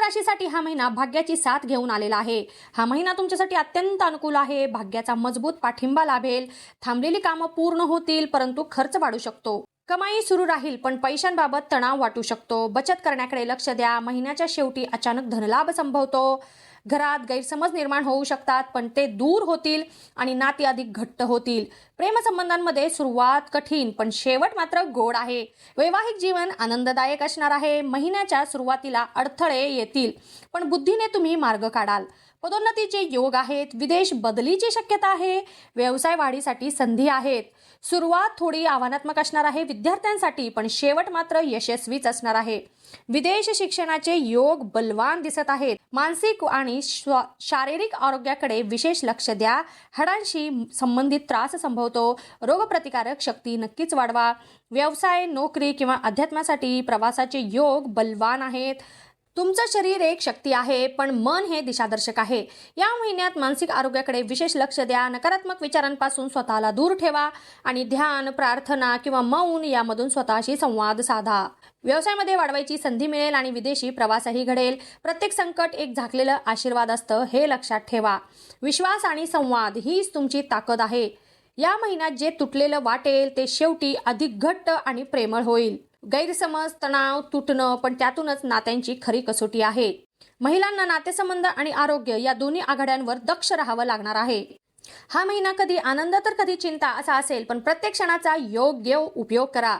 राशीसाठी हा महिना भाग्याची साथ घेऊन आलेला आहे. हा महिना तुमच्यासाठी अत्यंत अनुकूल आहे. भाग्याचा मजबूत पाठिंबा लाभेल. थांबलेली कामं पूर्ण होतील परंतु खर्च वाढू शकतो. कमाई सुरू राहील पण पैशांबाबत तणाव वाटू शकतो. बचत करण्याकडे लक्ष द्या. महिन्याच्या शेवटी अचानक धनलाभ संभवतो. घरात गैरसमज निर्माण होऊ शकतात पण ते दूर होतील आणि नाती अधिक घट्ट होतील. प्रेमसंबंधांमध्ये सुरुवात कठीण पण शेवट मात्र गोड आहे. वैवाहिक जीवन आनंददायक असणार आहे. महिन्याच्या सुरुवातीला अडथळे येतील पण बुद्धीने तुम्ही मार्ग काढाल. पदोन्नतीचे योग आहेत विदेश बदलीची शक्यता आहे व्यवसाय वाढीसाठी संधी आहेत. सुरुवात थोडी आव्हानात्मक असणार आहे विद्यार्थ्यांसाठी पण शेवट मात्र यशस्वीच असणार आहे. विदेश शिक्षणाचे योग बलवान दिसत आहेत. मानसिक आणि श्व- शारीरिक आरोग्याकडे विशेष लक्ष द्या. हाडांशी संबंधित त्रास संभवतो. रोगप्रतिकारक शक्ती नक्कीच वाढवा. व्यवसाय नोकरी किंवा अध्यात्मासाठी प्रवासाचे योग बलवान आहेत. तुमचं शरीर एक शक्ती आहे पण मन हे दिशादर्शक आहे. या महिन्यात मानसिक आरोग्याकडे विशेष लक्ष द्या. नकारात्मक विचारांपासून स्वतःला दूर ठेवा आणि ध्यान प्रार्थना किंवा मौन यामधून स्वतःशी संवाद साधा. व्यवसायामध्ये वाढवायची संधी मिळेल आणि विदेशी प्रवासही घडेल. प्रत्येक संकट एक झाकलेलं आशीर्वाद असतं हे लक्षात ठेवा. विश्वास आणि संवाद हीच तुमची ताकद आहे. या महिन्यात जे तुटलेलं वाटेल ते शेवटी अधिक घट्ट आणि प्रेमळ होईल. गैरसमज तणाव तुटणं पण त्यातूनच नात्यांची खरी कसोटी आहे. महिलांना नातेसंबंध आणि आरोग्य या दोन्ही आघाड्यांवर दक्ष राहावं लागणार आहे. हा महिना कधी आनंद तर कधी चिंता असा असेल पण प्रत्येक क्षणाचा योग्य उपयोग करा.